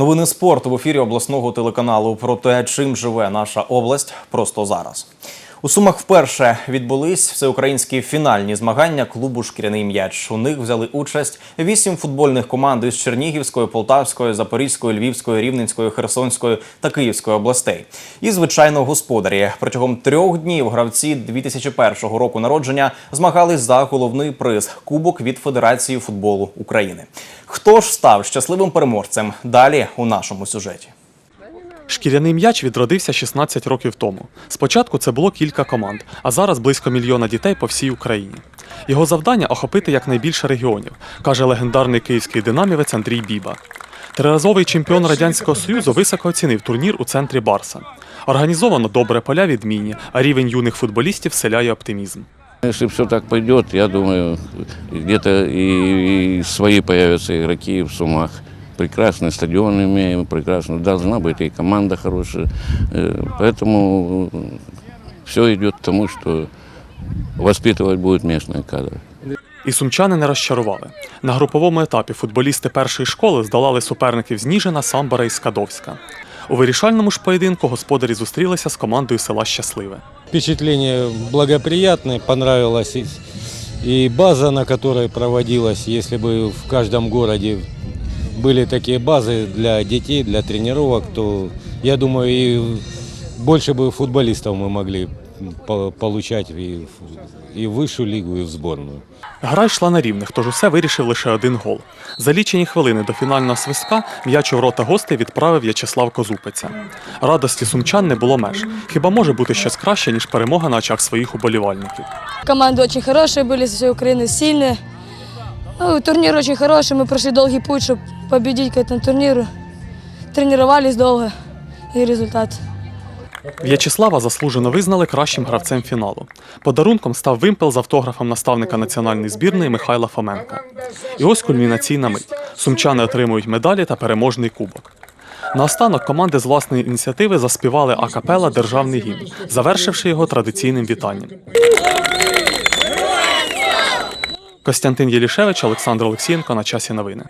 Новини спорту в ефірі обласного телеканалу про те, чим живе наша область просто зараз. У Сумах вперше відбулись всеукраїнські фінальні змагання клубу Шкіряний м'яч. У них взяли участь вісім футбольних команд із Чернігівської, Полтавської, Запорізької, Львівської, Рівненської, Херсонської та Київської областей. І звичайно, господарі протягом трьох днів гравці 2001 року народження змагались за головний приз Кубок від Федерації футболу України. Хто ж став щасливим переможцем? Далі у нашому сюжеті. Шкіряний м'яч відродився 16 років тому. Спочатку це було кілька команд, а зараз близько мільйона дітей по всій Україні. Його завдання охопити якнайбільше регіонів, каже легендарний київський динамівець Андрій Біба. Триразовий чемпіон Радянського Союзу високо оцінив турнір у центрі Барса. Організовано добре поля відмінні, а рівень юних футболістів вселяє оптимізм. Если все так пойдет, я думаю, где-то и, и свои появятся игроки в Сумах Прекрасный стадион имеем, прекрасно. Должна быть и команда хорошая. Э, Поэтому все идет к тому, что воспитывать будут местные кадры. І сумчани не розчарували. На груповому етапі футболісти першої школи здолали суперників з Ніжина, Самбора і Скадовська. У вирішальному ж поєдинку господарі зустрілися з командою села Щасливе. Впечатление благоприятное, понравилась и, и база, на которой проводилась. Если бы в каждом городе были такие базы для детей, для тренировок, то я думаю, и больше бы футболистов мы могли по- получать и в, и в высшую лигу, и в сборную. Гра йшла на рівних, тож усе вирішив лише один гол. За лічені хвилини до фінального свистка м'яч у ворота гостей відправив В'ячеслав Козупиця. Радості сумчан не було меж. Хіба може бути щось краще, ніж перемога на очах своїх уболівальників? Команды очень хорошие были, со всей Украины сильные. Ну, турнир очень хороший, мы прошли долгий путь, чтобы победить к этому турниру. Тренировались долго и результат. В'ячеслава заслужено визнали кращим гравцем фіналу. Подарунком став вимпел з автографом наставника національної збірної Михайла Фоменка. І ось кульмінаційна мить. Сумчани отримують медалі та переможний кубок. Наостанок команди з власної ініціативи заспівали акапела державний гімн, завершивши його традиційним вітанням. Костянтин Єлішевич, Олександр Олексієнко на часі новини.